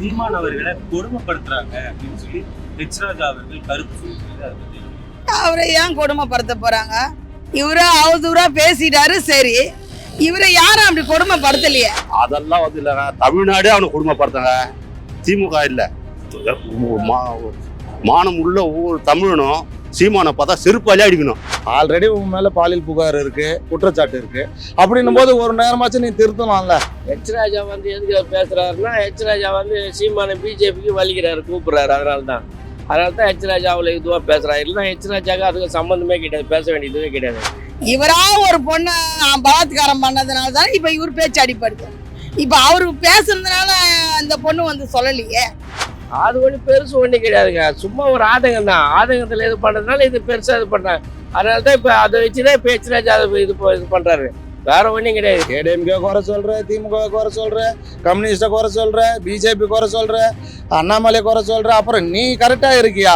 சீமான் அவர்களை கொடுமைப்படுத்துறாங்க அப்படின்னு சொல்லி ஹெச் ராஜா அவர்கள் கருத்து சொல்லியிருக்காரு. அவரை ஏன் கொடுமைப்படுத்த போறாங்க? இவரு அவதூறா பேசிட்டாரு சரி. இவரை யாரும் அப்படி கொடுமைப்படுத்தலையே? அதெல்லாம் வந்து இல்லைங்க. தமிழ்நாடே அவனை குடும்பப்படுத்தாங்க திமுக இல்லை. மானம் உள்ள ஒவ்வொரு தமிழனும் சீமானை பார்த்தா செருப்பாலே அடிக்கணும் ஆல்ரெடி உன் மேல பாலியல் புகார் இருக்கு குற்றச்சாட்டு இருக்கு. அப்படின்னும் போது ஒரு நேரமாச்சும் நீ திருத்தலாம்ல? ஹெச் ராஜா வந்து எதுக்கு பேசுறாருன்னா ஹெச் ராஜா வந்து சீமான பிஜேபிக்கு வலிக்கிறாரு கூப்பிடுறாரு அதனால தான் அதனால தான் ஹெச் ராஜா அவ்வளோ இதுவாக பேசுறாரு. இல்லைன்னா ஹெச் ராஜாக்கு அதுக்கு சம்மந்தமே கிடையாது பேச வேண்டியதுவே கிடையாது. இவரா ஒரு பொண்ணை பலாத்காரம் பண்ணதுனால தான் இப்ப இவர் பேச்சு அடிப்படுது இப்ப அவரு பேசுனதுனால அந்த பொண்ணு வந்து சொல்லலையே. அது ஒன்றும் பெருசு ஒன்றும் கிடையாதுங்க. சும்மா ஒரு ஆதங்கம் தான். ஆதங்கத்தில் இது பண்ணுறதுனால இது பெருசாக இது பண்ணுறாங்க அதனால தான் இப்போ அதை வச்சு தான் இப்போ ஹெச் ராஜா அதை இது ப- இது பண்ணுறாரு வேற ஒன்றும் கிடையாது. ஏடிஎம்கே குறை சொல்ற திமுக குறை சொல்ற கம்யூனிஸ்ட குறை சொல்ற பிஜேபி குறை சொல்ற அண்ணாமலை குறை சொல்ற அப்புறம் நீ கரெக்டா இருக்கியா?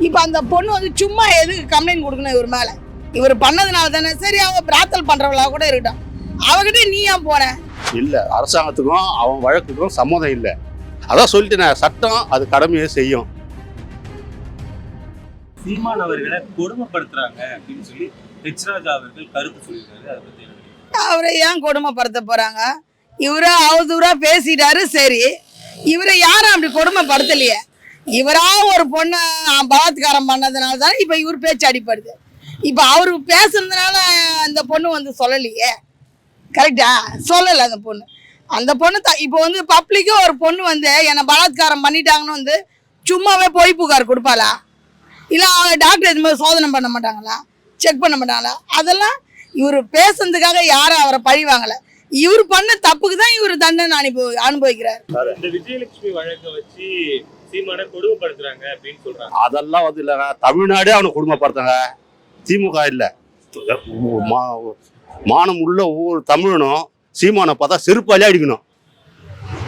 இப்ப அந்த பொண்ணு வந்து சும்மா எதுக்கு கம்ப்ளைண்ட் கொடுக்கணும் இவர் மேல? இவர் பண்ணதுனால தானே. சரி அவ பிரார்த்தல் பண்றவளா கூட இருக்கட்டும். அவகிட்ட நீ ஏன் போன இல்லை அரசாங்கத்துக்கும் அவன் வழக்குக்கும் சம்மதம் இல்லை. அதான் சொல்லிட்டேன் சட்டம் அது கடமையை செய்யும். சீமான் அவர்களை கொடுமைப்படுத்துறாங்க அப்படின்னு சொல்லி ஹெச் ராஜா அவர்கள் கருத்து சொல்லியிருக்காரு. அதை பத்தி? அவரை ஏன் கொடுமைப்படுத்த போறாங்க? இவரு அவதூறா பேசிட்டாரு சரி. இவரை யாரும் அப்படி கொடுமைப்படுத்தலையே. இவரா ஒரு பொண்ணை பலாத்காரம் பண்ணதுனால தான் இப்ப இவர் பேச்சு அடிப்படுது. இப்ப அவரு பேசுனதுனால அந்த பொண்ணு வந்து சொல்லலையே. கரெக்டா சொல்லலை அந்த பொண்ணு. அந்த பொண்ணு த இப்போ வந்து பப்ளிக்கே ஒரு பொண்ணு வந்து என்னை பலாத்காரம் பண்ணிட்டாங்கன்னு வந்து சும்மாவே பொய் புகார் கொடுப்பாளா? இல்லை அவங்க டாக்டர் இது மாதிரி சோதனை பண்ண மாட்டாங்களா? செக் பண்ண மாட்டாங்களா? அதெல்லாம் இவர் பேசுனதுக்காக யாரும் அவரை பழி வாங்கல. இவர் பண்ண தப்புக்கு தான் இவர் தண்டனை அனுபவி அனுபவிக்கிறார். இந்த விஜயலட்சுமி வழக்கை வச்சு சீமானை கொடுமைப்படுத்துறாங்க அப்படின்னு சொல்றாங்க. அதெல்லாம் வந்து இல்லைங்க. தமிழ்நாடே அவனை குடும்பப்படுத்தாங்க திமுக இல்லை. மானம் உள்ள ஒவ்வொரு தமிழனும் சீமானை பார்த்தா செருப்பாலே அடிக்கணும்.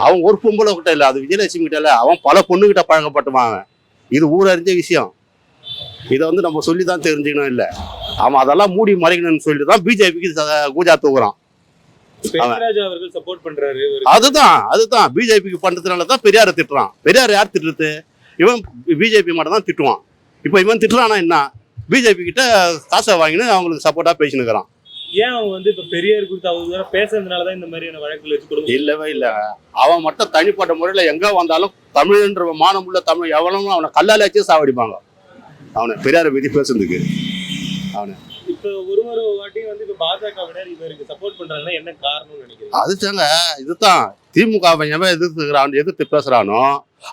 அவன் ஒரு பொம்பளை கிட்ட இல்லை அது விஜயலட்சுமி கிட்ட இல்லை. அவன் பல பொண்ணுகிட்ட பழக்கப்பட்டுவாங்க இது ஊரறிஞ்ச விஷயம். இதை வந்து நம்ம சொல்லி தான் தெரிஞ்சுக்கணும் இல்லை. அவன் அதெல்லாம் மூடி மறைக்கணும்னு சொல்லிட்டு தான் பிஜேபிக்கு கூஜா தூக்குறான். அதுதான் அதுதான். பிஜேபிக்கு பண்றதுனால தான் பெரியாரை திட்டுறான். பெரியார் யார் திட்டுறது? இவன் பிஜேபி மட்டும் தான் திட்டுவான். இப்போ இவன் திட்டுறானா என்ன? பிஜேபி கிட்ட காசை வாங்கினு அவங்களுக்கு சப்போர்ட்டா பேசினுக்கிறான். ஏன் அவங்க வந்து இப்ப பெரியார் குறித்து அவங்க பேசுறதுனாலதான் இந்த மாதிரியான வழக்குகள் வச்சு கொடுமை இல்லவே இல்லை. அவன் மட்டும் தனிப்பட்ட முறையில் எங்க வந்தாலும் தமிழ்ன்ற மானமுள்ள தமிழ் எவனும் அவனை கல்லால வச்சு சாவடிப்பாங்க. அவனை பெரியாரை பத்தி பேசுறதுக்கு. இப்ப ஒரு ஒரு வாட்டியும் வந்து இப்ப பாஜகவினர் இவருக்கு சப்போர்ட் பண்றாங்கன்னா என்ன காரணம்னு நினைக்கிறீங்க? அதுதாங்க இதுதான். திமுக அவன் எவன் எதிர்த்துக்கிறான் எதிர்த்து பேசுறானோ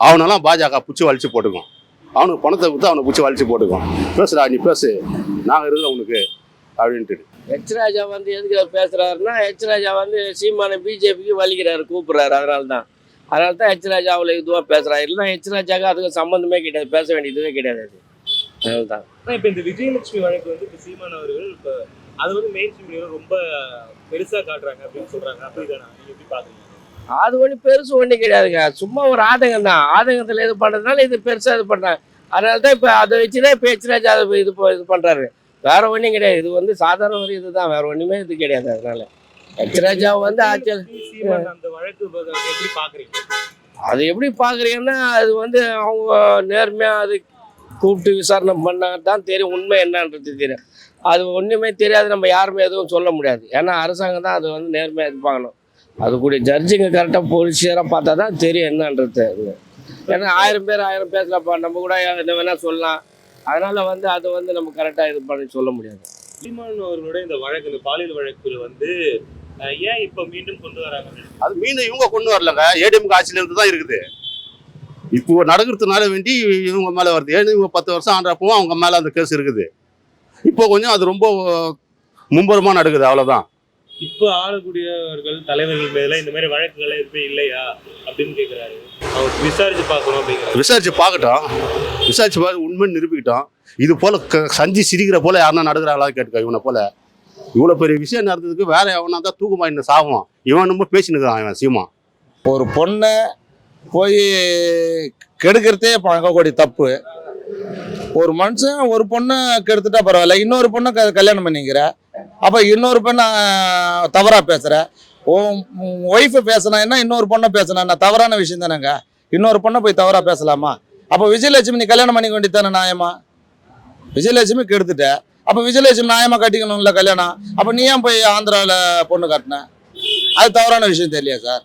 அவனெல்லாம் பாஜக புச்சு வலிச்சு போட்டுக்கும். அவனுக்கு பணத்தை கொடுத்து அவனை புச்சு வலிச்சு போட்டுக்கும். பேசுடா நீ பேசு. நாங்க இருக்கிறோம் உனக்கு. அப்படின்ட்டு. ஹெச் ராஜா வந்து எதுக்கு பேசுறாருன்னா ஹெச் ராஜா வந்து சீமான பிஜேபிக்கு வலிக்கிறாரு கூப்பிடுறாரு. அதனால தான் அதனால தான் ஹெச் ராஜா அவ்வளோ இதுவாக பேசுறாரு இல்லைன்னா ஹெச் அதுக்கு சம்மந்தமே கிடையாது. பேச வேண்டியதுவே கிடையாது அது. அதனால தான் இப்ப இந்த விஜயலட்சுமி வழக்கு வந்து இப்ப சீமான் அவர்கள் இப்ப அது வந்து மெயின் ஸ்ட்ரீம் ரொம்ப பெருசா காட்டுறாங்க அப்படின்னு சொல்றாங்க. அப்படிதானா நீங்க எப்படி பாக்குறீங்க? அது ஒன்றும் பெருசு ஒன்றும் கிடையாதுங்க. சும்மா ஒரு ஆதங்கம் தான். ஆதங்கத்தில் இது பண்ணுறதுனால இது பெருசாக இது பண்ணுறாங்க அதனால தான் இப்போ அதை வச்சு தான் இப்போ ஹெச் ராஜா அதை இது இது பண்ணுறாரு வேற ஒன்றும் கிடையாது. இது வந்து சாதாரண ஒரு இதுதான். வேற ஒன்றுமே இது கிடையாது அதனால. ஹெச் ராஜா வந்து பாக்குறீங்க? அது எப்படி பார்க்குறீங்கன்னா அது வந்து அவங்க நேர்மையாக அது கூப்பிட்டு விசாரணை பண்ணால் தான் தெரியும். உண்மை என்னன்றது தெரியும். அது ஒன்றுமே தெரியாது. நம்ம யாருமே எதுவும் சொல்ல முடியாது. ஏன்னா அரசாங்கம் தான் அது வந்து நேர்மையாக இது பார்க்கணும் அது கூட ஜட்ஜுங்க கரெக்டாக போலீஸராக பார்த்தா தான் தெரியும் என்னன்றது. ஏன்னா ஆயிரம் பேர் ஆயிரம் பேசலாம்ப்பா நம்ம கூட என்ன வேணால் சொல்லலாம். அதனால் வந்து அதை வந்து நம்ம கரெக்டாக இது பண்ணி சொல்ல முடியாது. சீமான் அவர்களோட இந்த வழக்கு இந்த பாலியல் வழக்குல வந்து ஏன் இப்ப மீண்டும் கொண்டு வராங்க? அது மீன் இவங்க கொண்டு வரலங்க. ஏடிஎம் ஆட்சியில இருந்து தான் இருக்குது. இப்போ நடக்கிறதுனால வேண்டி இவங்க மேல வருது. ஏன்னு இவங்க பத்து வருஷம் ஆன்றப்பவும் அவங்க மேல அந்த கேஸ் இருக்குது. இப்போ கொஞ்சம் அது ரொம்ப மும்பரமா நடக்குது. அவ்வளவுதான். இப்ப ஆளக்கூடியவர்கள் தலைவர்கள் மேல இந்த மாதிரி வழக்குகள் எதுவுமே இல்லையா? அப்படின்னு கேக்குறாரு. அவர் விசாரிச்சு பார்க்கணும் அப்படிங்கிறாரு. விசாரிச்சு பார்க்கட்டும். விசாரிச்சு பார்த்து உண்மை நிரூபிக்கிட்டோம். இது போல க- சஞ்சி சிரிக்கிற போல யாருன்னா நடக்கிறாங்களா கேட்டுக்க இவனை போல. இவ்வளோ பெரிய விஷயம் நடந்ததுக்கு வேற எவனா தான் தூக்குமா இன்னும் சாவும். இவன் ரொம்ப பேசினுக்கிறான் இவன் சீமா. ஒரு பொண்ணை போய் கெடுக்கிறதே பழங்கக்கூடிய தப்பு. ஒரு மனுஷன் ஒரு பொண்ணை கெடுத்துட்டா பரவாயில்ல. இன்னொரு பொண்ணை க கல்யாணம் பண்ணிக்கிற. அப்போ இன்னொரு பெண்ணை தவறாக பேசுகிற உன் ஒய்ஃபை பேசினா என்ன இன்னொரு பொண்ணை பேசினா என்ன? தவறான விஷயம் தானேங்க. இன்னொரு பொண்ணை போய் தவறா பேசலாமா? அப்போ விஜயலட்சுமி நீ கல்யாணம் பண்ணிக்க வேண்டியதானே நியாயமா? விஜயலட்சுமி கெடுத்துட்ட. அப்போ விஜயலட்சுமி நியாயமா கட்டிக்கணும்ல கல்யாணம்? அப்போ நீ ஏன் போய் ஆந்திராவில் பொண்ணு கட்டின? அது தவறான விஷயம் தெரியலையா சார்?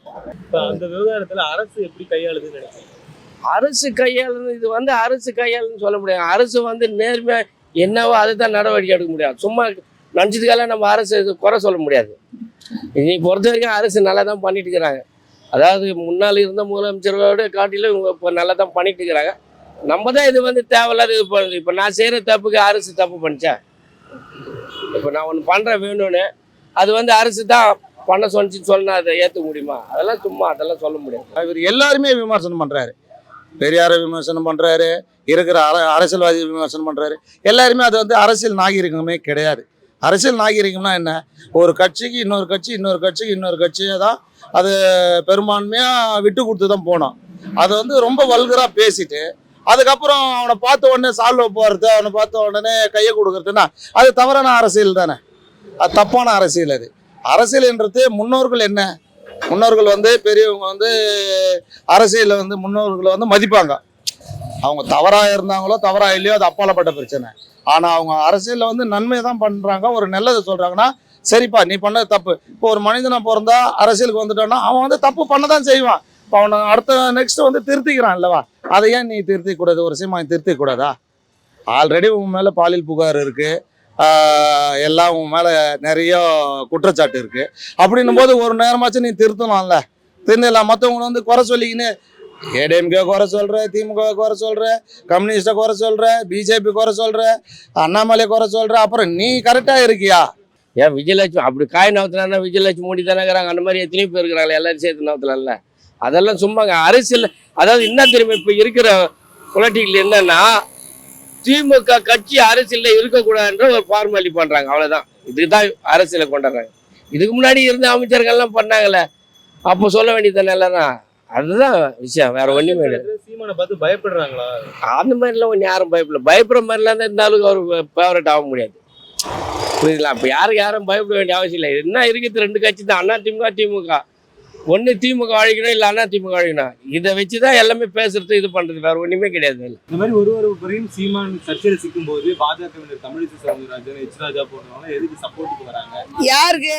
அந்த விவகாரத்துல அரசு எப்படி கையாளுதுன்னு அரசு கையாளுன்னு இது வந்து அரசு கையாளுன்னு சொல்ல முடியாது. அரசு வந்து நேர்மையா என்னவோ அதை தான் நடவடிக்கை எடுக்க முடியாது. சும்மா நினச்சதுக்கெல்லாம் நம்ம அரசு இது குறை சொல்ல முடியாது. இதை பொறுத்த வரைக்கும் அரசு நல்லா தான் பண்ணிட்டு இருக்கிறாங்க. அதாவது முன்னால் இருந்த முதலமைச்சர்களோட காட்டிலும் இவங்க இப்போ நல்லா தான் பண்ணிட்டு இருக்கிறாங்க. நம்ம தான் இது வந்து தேவையில்லாத இது பண்ணுது. இப்போ நான் செய்கிற தப்புக்கு அரசு தப்பு பண்ணிச்சா? இப்போ நான் ஒன்று பண்ணுறேன் வேணும்னு அது வந்து அரசு தான் பண்ண சொன்னிச்சு சொன்னால் அதை ஏற்றுக்க முடியுமா? அதெல்லாம் சும்மா அதெல்லாம் சொல்ல முடியாது. இவர் எல்லாருமே விமர்சனம் பண்ணுறாரு பெரியாரை விமர்சனம் பண்ணுறாரு இருக்கிற அர அரசியல்வாதி விமர்சனம் பண்ணுறாரு எல்லாருமே அது வந்து அரசியல் நாகரிகமே கிடையாது. அரசியல் நாகரிகம்னா என்ன? ஒரு கட்சிக்கு இன்னொரு கட்சி இன்னொரு கட்சிக்கு இன்னொரு கட்சியை தான் அது பெரும்பான்மையாக விட்டு கொடுத்து தான் போனோம் அதை வந்து ரொம்ப வல்கராக பேசிட்டு அதுக்கப்புறம் அவனை பார்த்த உடனே சால்வை போகிறது அவனை பார்த்த உடனே கையை கொடுக்கறதுன்னா அது தவறான அரசியல் தானே. அது தப்பான அரசியல் அது. அரசியல்ன்றது முன்னோர்கள் என்ன? முன்னோர்கள் வந்து பெரியவங்க வந்து அரசியலில் வந்து முன்னோர்களை வந்து மதிப்பாங்க. அவங்க தவறாக இருந்தாங்களோ தவறாக இல்லையோ அது அப்பாலப்பட்ட பிரச்சனை. ஆனால் அவங்க அரசியலில் வந்து நன்மை தான் பண்ணுறாங்க ஒரு நல்லதை சொல்கிறாங்கன்னா சரிப்பா நீ பண்ணது தப்பு. இப்போ ஒரு மனிதனை பிறந்தா அரசியலுக்கு வந்துட்டான்னா அவன் வந்து தப்பு பண்ண தான் செய்வான். இப்போ அவனை அடுத்த நெக்ஸ்ட் வந்து திருத்திக்கிறான் இல்லவா? அதை ஏன் நீ திருத்திக் கூடாது ஒரு சீமா நீ கூடாதா ஆல்ரெடி உன் மேலே பாலியல் புகார் இருக்குது எல்லாம் உன் மேலே நிறைய குற்றச்சாட்டு இருக்குது அப்படின்னும் போது ஒரு நேரமாச்சும் நீ திருத்தலாம்ல. திருந்தலாம். மற்றவங்களை வந்து குறை சொல்லிக்கின்னு ஏடிஎம்கே குறை சொல்கிற திமுக குறை சொல்கிற கம்யூனிஸ்ட்டை குறை சொல்கிற பிஜேபி குறை சொல்கிற அண்ணாமலை குறை சொல்கிற அப்புறம் நீ கரெக்டாக இருக்கியா? ஏன் விஜயலட்சுமி அப்படி காய் நவுத்தினா விஜயலட்சுமி மூடி தானே இருக்கிறாங்க. அந்த மாதிரி எத்தனையோ பேர் இருக்கிறாங்களே எல்லாரும் சேர்த்து நவுத்தலாம்ல அதெல்லாம் சும்மாங்க. அரசியல் அதாவது என்ன தெரியுமா இப்போ இருக்கிற பொலிட்டிக்கல் என்னன்னா திமுக கட்சி அரசியலில் இருக்கக்கூடாதுன்ற ஒரு ஃபார்மாலிட்டி பண்ணுறாங்க அவ்வளோதான் இதுக்கு தான் அரசியலை கொண்டாடுறாங்க. இதுக்கு முன்னாடி இருந்த அமைச்சர்கள்லாம் பண்ணாங்கல்ல. அப்போ சொல்ல வேண்டியது தானே எல்லாரும்? அதுதான் விஷயம் வேற ஒன்றுமே இல்லை. சீமானை பார்த்து பயப்படுறாங்களா? அந்த மாதிரிலாம் ஒன்று யாரும் பயப்படல. பயப்படுற மாதிரிலாம் தான் இருந்தாலும் அவர் ஃபேவரட் ஆக முடியாது. புரியுதுங்களா? அப்போ யாரும் யாரும் பயப்பட வேண்டிய அவசியம் இல்லை. என்ன இருக்குது ரெண்டு கட்சி தான் அண்ணா திமுக திமுக. ஒன்று திமுக அழிக்கணும் இல்லை அண்ணா திமுக அழிக்கணும். இதை வச்சு தான் எல்லாமே பேசுறது இது பண்ணுறது வேற ஒன்றுமே கிடையாது இதுல. இந்த மாதிரி ஒரு ஒரு முறையும் சீமான் சர்ச்சையில் சிக்கும் போது பாஜகவினர் தமிழிசை சவுந்தரராஜன் எச் ராஜா போன்றவங்க எதுக்கு சப்போர்ட்டுக்கு வராங்க? யாருக்கு?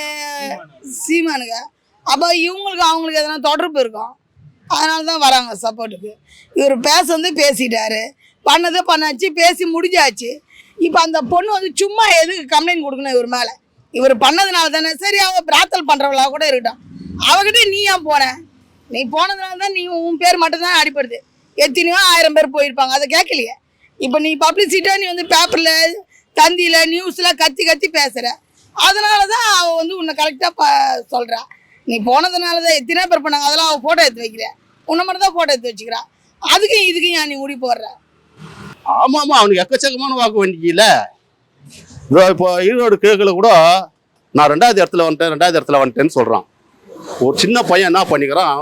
சீமானுங்க அப்போ இவங்களுக்கு அவங்களுக்கு எதனா தொடர்பு இருக்கும் அதனால தான் வராங்க சப்போர்ட்டுக்கு. இவர் பேச வந்து பேசிட்டாரு. பண்ணதை பண்ணாச்சு பேசி முடிஞ்சாச்சு. இப்போ அந்த பொண்ணு வந்து சும்மா எதுக்கு கம்ப்ளைண்ட் கொடுக்கணும் இவர் மேலே? இவர் பண்ணதுனால தானே. சரி அவங்க பிராத்தல் பண்ணுறவளா கூட இருக்கட்டும். அவகிட்ட நீ ஏன் போன? நீ போனதுனால தான் நீ உன் பேர் மட்டும்தான் அடிப்படுது எத்தனையோ ஆயிரம் பேர் போயிருப்பாங்க. அதை கேட்கலையே? இப்போ நீ பப்ளிசிட்டியாக நீ வந்து பேப்பரில் தந்தியில் நியூஸில் கத்தி கத்தி பேசுகிற அதனால தான் அவள் வந்து உன்னை கரெக்டாக ப சொல்கிறா நீ போனதுனால தான் எத்தனை பேர் பண்ணாங்க. அதெல்லாம் அவள் ஃபோட்டோ எடுத்து வைக்கிற. உன்னை மட்டும் தான் ஃபோட்டோ எடுத்து வச்சுக்கிறா. அதுக்கும் இதுக்கும் ஏன் நீ முடி போடுற ஆமாம் ஆமாம் அவனுக்கு எக்கச்சக்கமான வாக்கு வண்டிக்கல இதோ இப்போ ஈரோடு கிழக்குல கூட நான் ரெண்டாவது இடத்துல வந்துட்டேன் ரெண்டாவது இடத்துல வந்துட்டேன்னு சொல்கிறான் ஒரு சின்ன பையன் என்ன பண்ணிக்கிறான்?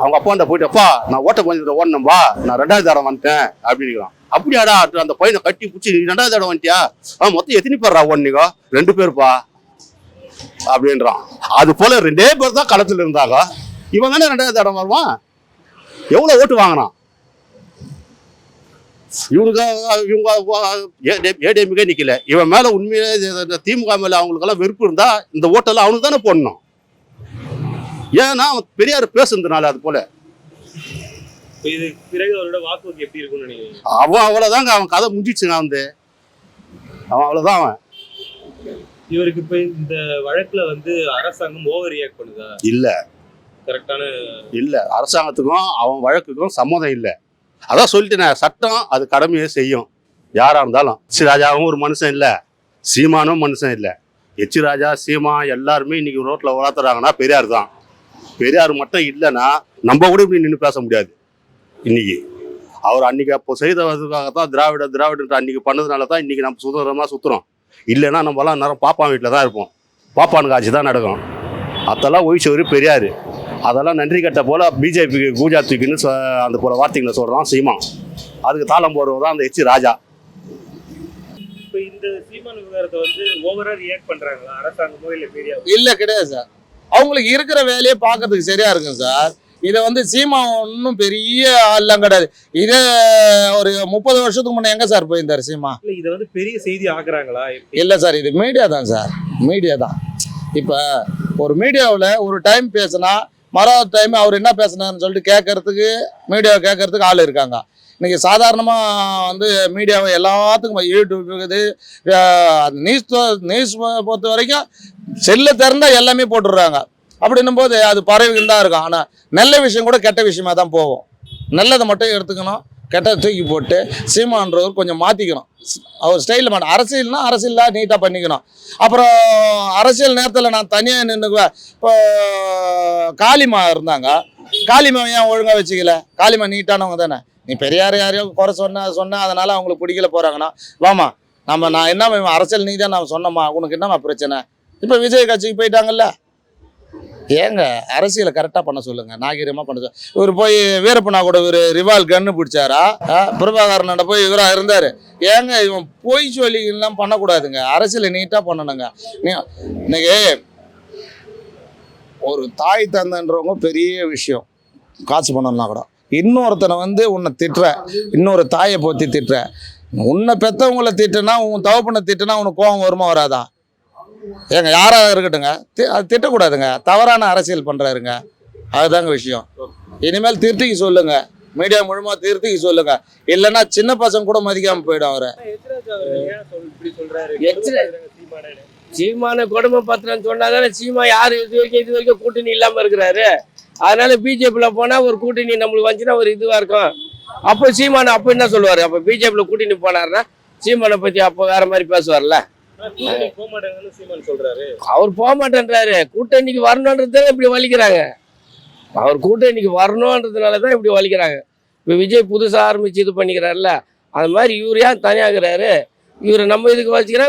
அவங்க அப்பாண்ட போயிட்டு அப்பா நான் ஓட்ட கொஞ்சம் ஓடணும்பா நான் ரெண்டாவது இடம் வந்துட்டேன் அப்படின்னுக்கிறான் அப்படியாடா அந்த பையனை கட்டி பிடிச்சி நீ ரெண்டாவது இடம் வந்துட்டியா? ஆ மொத்தம் எத்தனை பேர்ரா ஓடனீங்க? ரெண்டு பேர்ப்பா. அப்படின்றான். அது போல ரெண்டே பேர் தான் களத்தில் இருந்தாங்க. இவன் தானே ரெண்டாவது இடம் வருவான்? எவ்வளோ ஓட்டு வாங்கினான் இவனுக்கு இவங்க ஏடிஎம்கே நிக்கல. இவன் மேல உண்மையிலே திமுக மேல அவங்களுக்கெல்லாம் வெறுப்பு இருந்தா இந்த ஓட்டெல்லாம் அவனுக்கு தானே போடணும். ஏன்னா அவன் பெரியார் பேசுனதுனால அது போல. அவன் அவ்வளவுதாங்க அவன் கதை முடிஞ்சிச்சுங்க வந்து அவன் அவ்வளவுதான் அவன். இவருக்கு இப்ப இந்த வழக்குல வந்து அரசாங்கம் ஓவர் ரியாக்ட் பண்ணுதா? இல்ல. கரெக்டான இல்ல. அரசாங்கத்துக்கும் அவன் வழக்குக்கும் சம்மதம் இல்லை. அதான் சொல்லிட்டேன் சட்டம் அது கடமையை செய்யும். யாரா இருந்தாலும். எச். ராஜாவும் ஒரு மனுஷன் இல்லை. சீமானும் மனுஷன் இல்லை. எச். ராஜா சீமா எல்லாருமே இன்னைக்கு ரோட்ல வளர்த்துறாங்கன்னா பெரியார் தான். பெரியார் மட்டும் இல்லைன்னா நம்ம கூட இப்படி நின்று பேச முடியாது. இன்னைக்கு. அவர் அன்னைக்கு அப்போ செய்ததுக்காக தான் திராவிட திராவிடன்ற அன்னைக்கு பண்ணதுனால தான் இன்னைக்கு நம்ம சுதந்திரமா சுத்துறோம். இல்லைன்னா நம்மலாம் நேரம் பாப்பான் வீட்டில் தான் இருப்போம். பாப்பானுக்கு ஆட்சி தான் நடக்கும். அதெல்லாம் ஒழிச்சவர் பெரியார். அதெல்லாம் நன்றி கட்ட போல பிஜேபிக்கு கூஜா தூக்கின்னு சொ- அந்த போல வார்த்தைகளை சொல்றான் சீமான். அதுக்கு தாளம் போடுறது தான் அந்த எச் ராஜா. இப்ப இந்த சீமான் விவகாரத்தை வந்து ஓவரா ரியாக்ட் பண்றாங்களா? அரசாங்கமோ இல்ல மீடியா இல்லை கிடையாது சார். அவங்களுக்கு இருக்கிற வேலையை பார்க்கறதுக்கு சரியா இருக்கும் சார். இதை வந்து சீமா ஒன்றும் பெரிய ஆள்லாம் கிடையாது. இதே ஒரு முப்பது வருஷத்துக்கு முன்னே எங்கே சார் போயிருந்தார் சீமா? இல்ல இதை வந்து பெரிய செய்தி ஆக்குறாங்களா? இல்லை சார் இது மீடியா தான் சார். மீடியா தான். இப்போ ஒரு மீடியாவில் ஒரு டைம் பேசுனா மறாவது டைம் அவர் என்ன பேசுனாருன்னு சொல்லிட்டு கேட்கறதுக்கு மீடியாவை கேட்கறதுக்கு ஆள் இருக்காங்க. இன்னைக்கு சாதாரணமாக வந்து மீடியாவை எல்லாத்துக்கும் யூடியூப் இருக்குது. நியூஸ் நியூஸ் பொறுத்த வரைக்கும் செல்லை திறந்தா எல்லாமே போட்டுடுறாங்க. அப்படின்னும் போது அது பறவைகள் தான் இருக்கும். ஆனால் நல்ல விஷயம் கூட கெட்ட விஷயமா தான் போகும். நல்லதை மட்டும் எடுத்துக்கணும். கெட்டதை தூக்கி போட்டு சீமான்றவர் கொஞ்சம் மாற்றிக்கணும் அவர் ஸ்டைலில் அரசியல்னால் அரசியல் அரசியலாக நீட்டாக பண்ணிக்கணும். அப்புறம் அரசியல் நேரத்தில் நான் தனியாக நின்றுக்குவேன் இப்போ காளிமா இருந்தாங்க. காளிமா ஏன் ஒழுங்காக வச்சுக்கல? காளிமா நீட்டானவங்க தானே. நீ பெரியார் யாரையோ குறை சொன்ன சொன்ன அதனால் அவங்களுக்கு பிடிக்கல போகிறாங்கன்னா வாமா நம்ம நான் என்ன அரசியல் நீ தான் நான் சொன்னம்மா உனக்கு என்னம்மா பிரச்சனை? இப்போ விஜய் கட்சிக்கு போயிட்டாங்கல்ல? ஏங்க அரசியலை கரெக்டாக பண்ண சொல்லுங்க நாகரிகமாக பண்ண சொல்லுங்க இவர் போய் வீரப்பனா கூட ஒரு ரிவால் கன்னு பிடிச்சாரா? பிரபாகரனோட போய் இவராக இருந்தார். ஏங்க இவன் பொய் சொல்லிலாம் பண்ணக்கூடாதுங்க. அரசியலை நீட்டாக பண்ணணுங்க. நீ இன்னைக்கு ஒரு தாய் தந்தன்றவங்க பெரிய விஷயம். காசு பண்ணலாம் கூட. இன்னொருத்தனை வந்து உன்னை திட்டுற இன்னொரு தாயை போற்றி திட்டுற. உன்னை பெற்றவங்கள திட்டுனா உன் தவப்பனை திட்டுனா உனக்கு கோபம் வருமா வராதா? ஏங்க யாராக இருக்கட்டுங்க தி- அது திட்டக்கூடாதுங்க. தவறான அரசியல் பண்ணுறாருங்க அதுதாங்க விஷயம். இனிமேல் திருத்திக்கு சொல்லுங்க. மீடியா மூலமா திருத்திக்கு சொல்லுங்க. இல்லைன்னா சின்ன பசங்க கூட மதிக்காம போயிடும் அவரை. சீமானு சீமான கொடுமை பத்திரம் சொன்னா தானே சீமா யாரு இது வரைக்கும் இது வரைக்கும் கூட்டணி இல்லாம இருக்கிறாரு. அதனால பிஜேபியில போனா ஒரு கூட்டணி நம்மளுக்கு வந்துச்சுன்னா ஒரு இதுவா இருக்கும். அப்போ சீமான அப்ப என்ன சொல்லுவாரு? அப்ப பிஜேபியில கூட்டணி போனாருன்னா சீமானை பத்தி அப்போ வேற மாதிரி பேசுவார்ல. அவர் போக மாட்டேன்றாரு. கூட்டணிக்கு வரணுன்றது இப்படி வலிக்கிறாங்க. அவர் கூட்டணிக்கு வரணுன்றதுனால தான் இப்படி வலிக்கிறாங்க. இப்போ விஜய் புதுசாக ஆரம்பிச்சு இது பண்ணிக்கிறாருல்ல அது மாதிரி இவர் ஏன் தனியாகிறாரு? இவரை நம்ம இதுக்கு வச்சுக்கிறா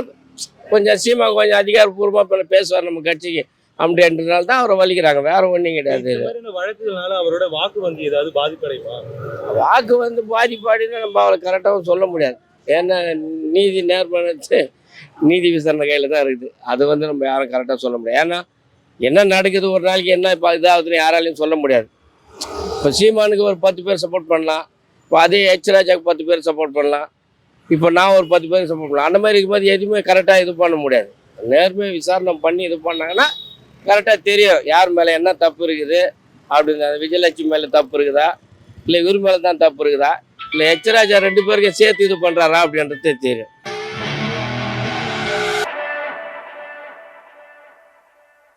கொஞ்சம் சீமா கொஞ்சம் அதிகாரப்பூர்வமாக பேசுவார் நம்ம கட்சிக்கு. அப்படின்றதுனால தான் அவரை வலிக்கிறாங்க. வேற ஒன்றும் கிடையாது வழக்குகள்னால அவரோட வாக்கு வங்கி ஏதாவது பாதிப்படையுமா? வாக்கு வந்து பாதிப்பாடினா நம்ம அவரை கரெக்டாகவும் சொல்ல முடியாது. ஏன்னா நீதி நேர்மனத்து நீதி விசாரணை கையில் தான் இருக்குது. அது வந்து நம்ம யாரும் கரெக்டாக சொல்ல முடியாது. ஏன்னா என்ன நடக்குது ஒரு நாளைக்கு என்ன இப்போ இதாகுதுன்னு யாராலையும் சொல்ல முடியாது. இப்போ சீமானுக்கு ஒரு பத்து பேர் சப்போர்ட் பண்ணலாம். இப்போ அதே எச் ராஜாவுக்கு பத்து பேர் சப்போர்ட் பண்ணலாம். இப்போ நான் ஒரு பத்து பேர் சப்போர்ட் பண்ணலாம். அந்த மாதிரி இருக்கும்போது எதுவுமே கரெக்டாக இது பண்ண முடியாது. நேர்மை விசாரணை பண்ணி இது பண்ணாங்கன்னா கரெக்டாக தெரியும். யார் மேலே என்ன தப்பு இருக்குது? அப்படின்னு விஜயலட்சுமி மேலே தப்பு இருக்குதா? இல்லை இவர் மேலே தான் தப்பு இருக்குதா? இல்லை எச் ராஜா ரெண்டு பேருக்கும் சேர்த்து இது பண்ணுறாரா அப்படின்றது தெரியும்.